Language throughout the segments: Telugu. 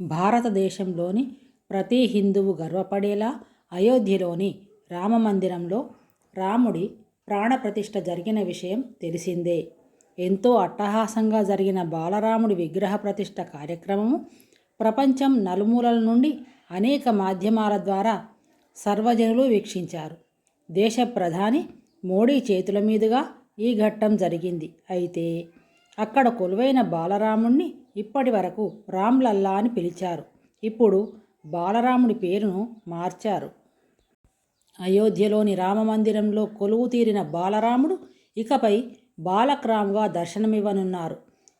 భారతదేశంలోని ప్రతి హిందువు గర్వపడేలా అయోధ్యలోని రామమందిరంలో రాముడి ప్రాణప్రతిష్ఠ జరిగిన విషయం తెలిసిందే. ఎంతో అట్టహాసంగా జరిగిన బాలరాముడి విగ్రహ ప్రతిష్ఠ కార్యక్రమము ప్రపంచం నలుమూలల నుండి అనేక మాధ్యమాల ద్వారా సర్వజనులు వీక్షించారు. దేశ ప్రధాని మోడీ చేతుల మీదుగా ఈ ఘట్టం జరిగింది. అయితే అక్కడ కొలువైన బాలరాముణ్ణి ఇప్పటి వరకు రామ్లల్లా అని పిలిచారు. ఇప్పుడు బాలరాముడి పేరును మార్చారు. అయోధ్యలోని రామమందిరంలో కొలువు తీరిన బాలరాముడు ఇకపై బాలక్రామ్గా దర్శనమివ్వనున్నారు.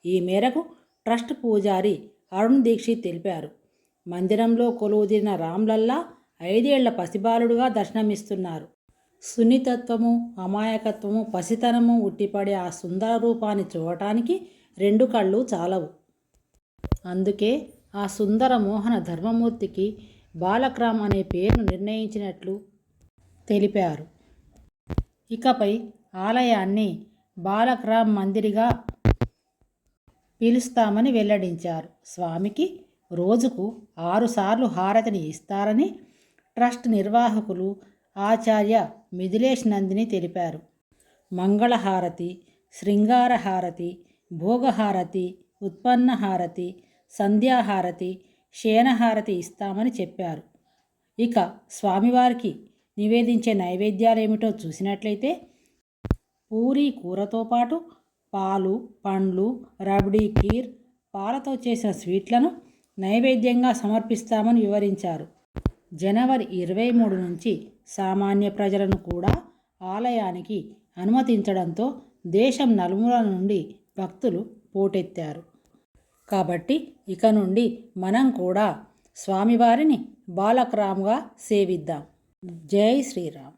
ఈ మేరకు ట్రస్ట్ పూజారి అరుణ్ దీక్షిత్ తెలిపారు. మందిరంలో కొలువు తీరిన రామ్లల్లా ఐదేళ్ళ పసిబాలుడుగా దర్శనమిస్తున్నారు. సున్నితత్వము అమాయకత్వము పసితనము ఉట్టిపడే ఆ సుందర రూపాన్ని చూడటానికి రెండు కళ్ళు చాలవు. అందుకే ఆ సుందర మోహన ధర్మమూర్తికి బాలక్రామ్ అనే పేరును నిర్ణయించినట్లు తెలిపారు. ఇకపై ఆలయాన్ని బాలక్రామ్ మందిరిగా పిలుస్తామని వెల్లడించారు. స్వామికి రోజుకు ఆరుసార్లు హారతిని ఇస్తారని ట్రస్ట్ నిర్వాహకులు ఆచార్య మిథిలేష్ నందిని తెలిపారు. మంగళహారతి శృంగారహారతి భోగహారతి ఉత్పన్నహారతి సంధ్యాహారతి శయనహారతి ఇస్తామని చెప్పారు. ఇక స్వామివారికి నివేదించే నైవేద్యాలు ఏమిటో చూసినట్లయితే పూరి కూరతో పాటు పాలు పండ్లు రబడీ కీర్ పాలతో చేసిన స్వీట్లను నైవేద్యంగా సమర్పిస్తామని వివరించారు. జనవరి ఇరవై మూడు నుంచి సామాన్య ప్రజలను కూడా ఆలయానికి అనుమతించడంతో దేశం నలుమూలల నుండి భక్తులు పోటెత్తారు. కాబట్టి ఇక నుండి మనం కూడా స్వామివారిని బాలక్రామ్గా సేవిద్దాం. జై శ్రీరామ్.